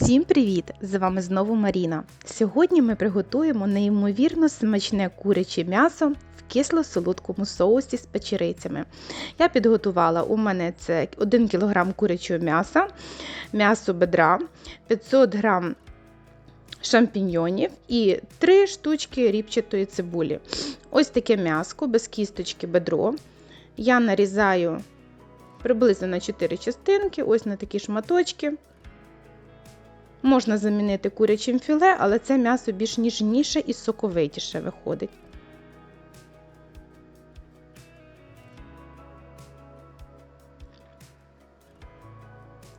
Всім привіт! З вами знову Маріна. Сьогодні ми приготуємо неймовірно смачне куряче м'ясо в кисло-солодкому соусі з печерицями. Я підготувала у мене це 1 кг курячого м'яса, м'ясо бедра, 500 г шампіньйонів і 3 штучки ріпчатої цибулі. Ось таке м'яско без кісточки бедро. Я нарізаю приблизно на 4 частинки, ось на такі шматочки. Можна замінити курячим філе, але це м'ясо більш ніжніше і соковитіше виходить.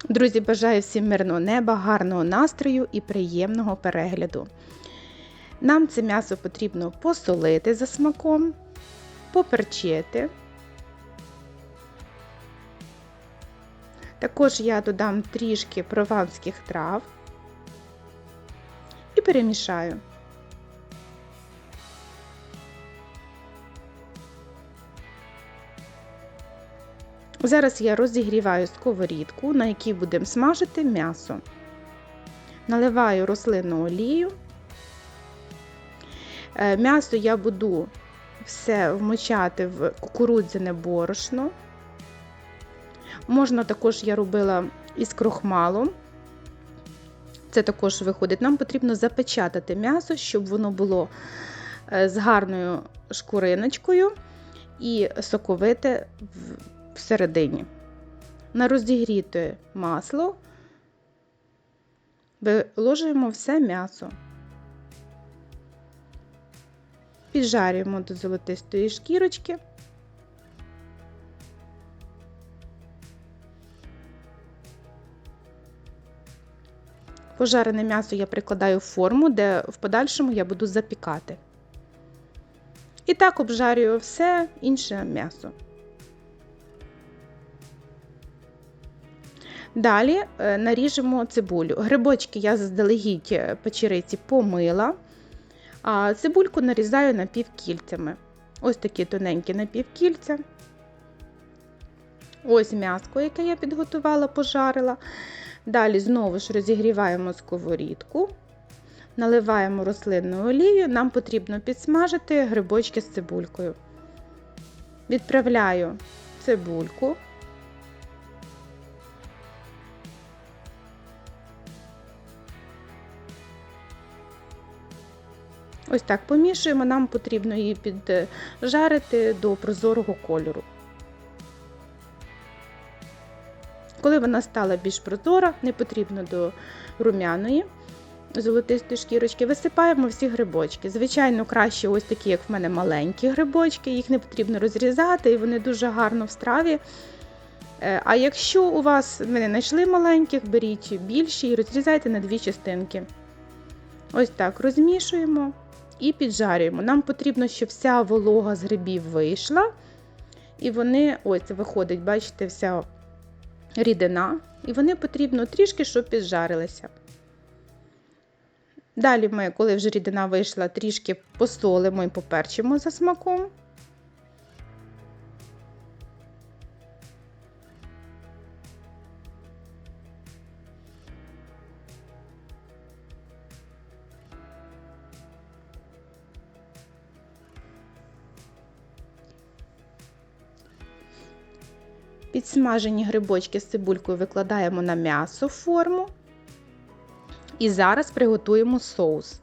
Друзі, бажаю всім мирного неба, гарного настрою і приємного перегляду. Нам це м'ясо потрібно посолити за смаком, поперчити. Також я додам трішки прованських трав перемішаю. Зараз я розігріваю сковорідку, на якій будемо смажити м'ясо. Наливаю рослинну олію. Е, м'ясо я буду все вмочати в кукурудзяне борошно. Можна також я робила із крохмалом. Це також виходить. Нам потрібно запечатати м'ясо, щоб воно було е, з гарною шкуриночкою і соковите всередині. На розігріте масло виложуємо все м'ясо, піджарюємо до золотистої шкірочки. Пожарене м'ясо я прикладаю в форму, де в подальшому я буду запікати. І так обжарюю все інше м'ясо. Далі е, наріжемо цибулю. Грибочки я заздалегідь е, печериці помила, а цибульку нарізаю напівкільцями. Ось такі тоненькі напівкільця. Ось м'яско, яке я підготувала, пожарила. Далі знову ж розігріваємо сковорідку, наливаємо рослинну олію, нам потрібно підсмажити грибочки з цибулькою. Відправляю цибульку. Ось так помішуємо, нам потрібно її піджарити до прозорого кольору. Коли вона стала більш прозора, не потрібно до румяної золотистої шкірочки, висипаємо всі грибочки. Звичайно, краще ось такі, як в мене маленькі грибочки, їх не потрібно розрізати, і вони дуже гарно в страві. Е, а якщо у вас ви не знайшли маленьких, беріть більші і розрізайте на дві частинки. Ось так розмішуємо і піджарюємо. Нам потрібно, щоб вся волога з грибів вийшла. І вони, ось, виходить, бачите, вся рідина, і вони потрібно трішки, щоб піджарилися. Далі ми, коли вже рідина вийшла, трішки посолимо і поперчимо за смаком. Підсмажені грибочки з цибулькою викладаємо на м'ясо форму. І зараз приготуємо соус.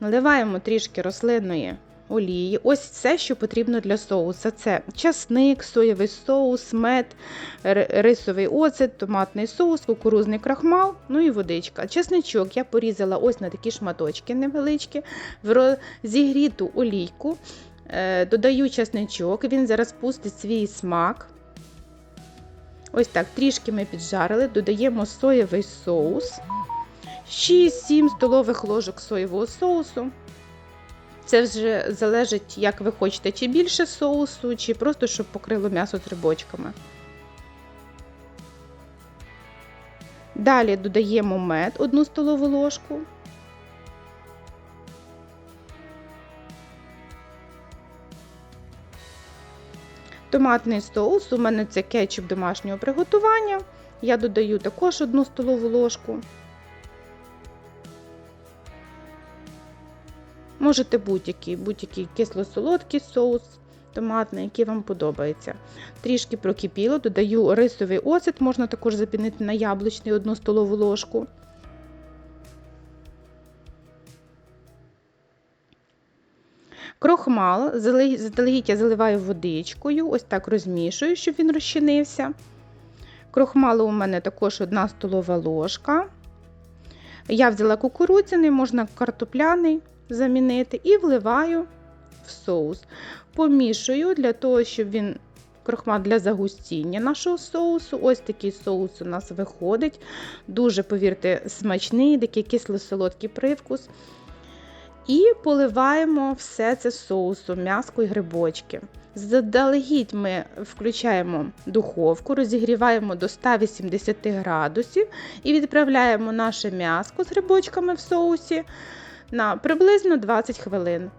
Наливаємо трішки рослинної олії. Ось все, що потрібно для соуса. Це часник, соєвий соус, мед, рисовий оцет, томатний соус, кукурузний крахмал, ну і водичка. Чесничок я порізала ось на такі шматочки невеличкі, в розігріту олійку. Е, додаю чесничок, він зараз пустить свій смак. Ось так, трішки ми піджарили, додаємо соєвий соус, 6-7 столових ложок соєвого соусу. Це вже залежить, як ви хочете, чи більше соусу, чи просто щоб покрило м'ясо з рибочками. Далі додаємо мед 1 столову ложку. Томатний соус у мене це кетчуп домашнього приготування. Я додаю також одну столову ложку. Можете будь-який будь-який кисло-солодкий соус, томатний, який вам подобається. Трішки прокипіло, додаю рисовий оцет, можна також запінити на яблучний одну столову ложку. Крохмал заздалегідь я заливаю водичкою, ось так розмішую, щоб він розчинився. Крохмалу у мене також 1 столова ложка. Я взяла кукурудзяний, можна картопляний замінити, і вливаю в соус. Помішую для того, щоб він крохмал для загустіння нашого соусу. Ось такий соус у нас виходить. Дуже, повірте, смачний, такий кисло-солодкий привкус. І поливаємо все це соусом, м'яско і грибочки. Заздалегідь ми включаємо духовку, розігріваємо до 180 градусів і відправляємо наше м'яско з грибочками в соусі на приблизно 20 хвилин.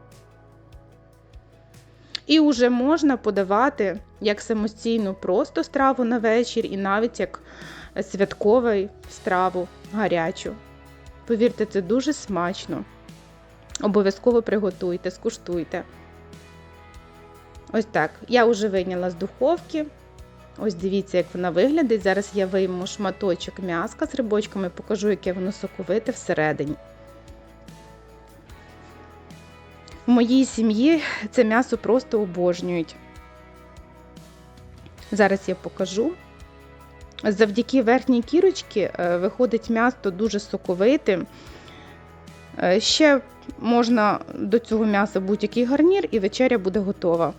І вже можна подавати як самостійну просто страву на вечір, і навіть як святкову страву гарячу. Повірте, це дуже смачно. Обов'язково приготуйте, скуштуйте. Ось так. Я вже вийняла з духовки. Ось дивіться, як вона виглядить. Зараз я вийму шматочок м'яска з грибочками, покажу, яке воно соковите всередині. В моїй сім'ї це м'ясо просто обожнюють. Зараз я покажу. Завдяки верхній кірочці е, виходить м'ясо дуже соковитим. Е, Ще можна до цього м'яса будь-який гарнір, і вечеря буде готова.